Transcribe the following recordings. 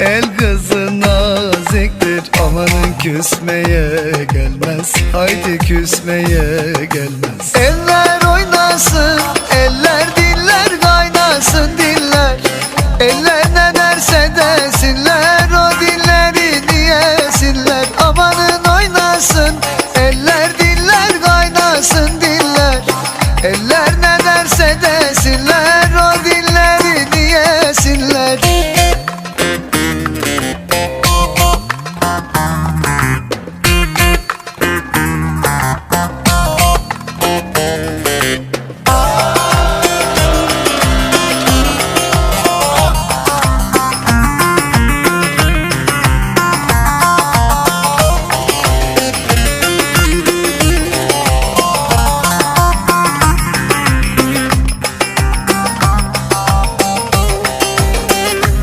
El kızı naziktir Amanın küsmeye gelmez. Haydi küsmeye gelmez. Eller oynasın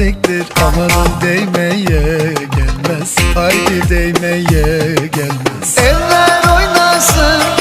naziktir Amanın değmeye gelmez. Haydi değmeye gelmez. Eller oynasın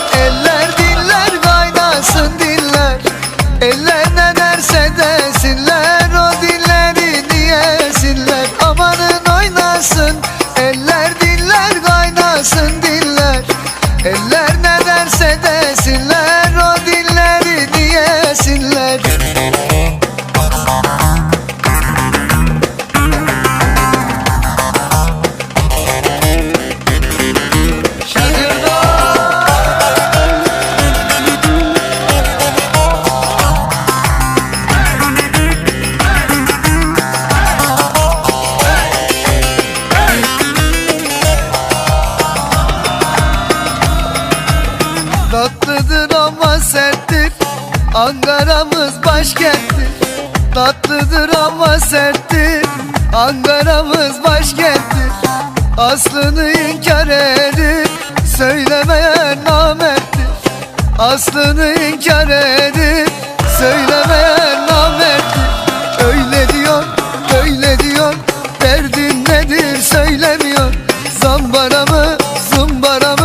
Ankara'mız başkenttir Tatlıdır ama serttir. Ankara'mız başkenttir Aslını inkar edip Söylemeyen namerttir. Aslını inkar edip Söylemeyen namerttir. Öyle diyor, böyle diyor. Derdin nedir söylemiyor. Zambara mı, zumbara mı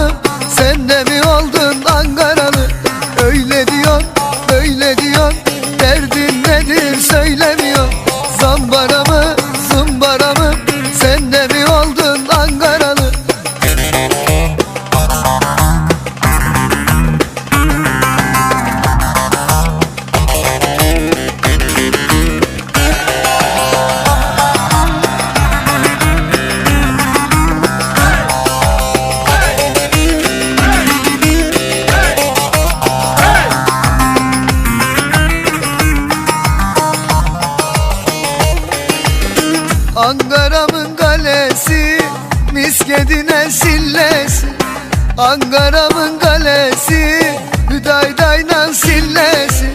Ankara'mın kalesi Miskedine sillesi. Ankara'mın kalesi Hüdaydayla sillesi.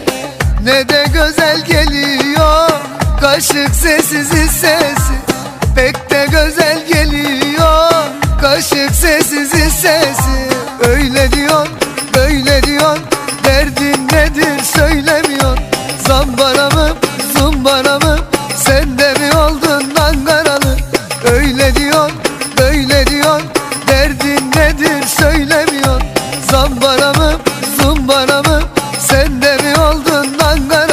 Ne de güzel geliyor Kaşık sessiz sesi Pek de zımbaramı Sen de mi oldun dangaramı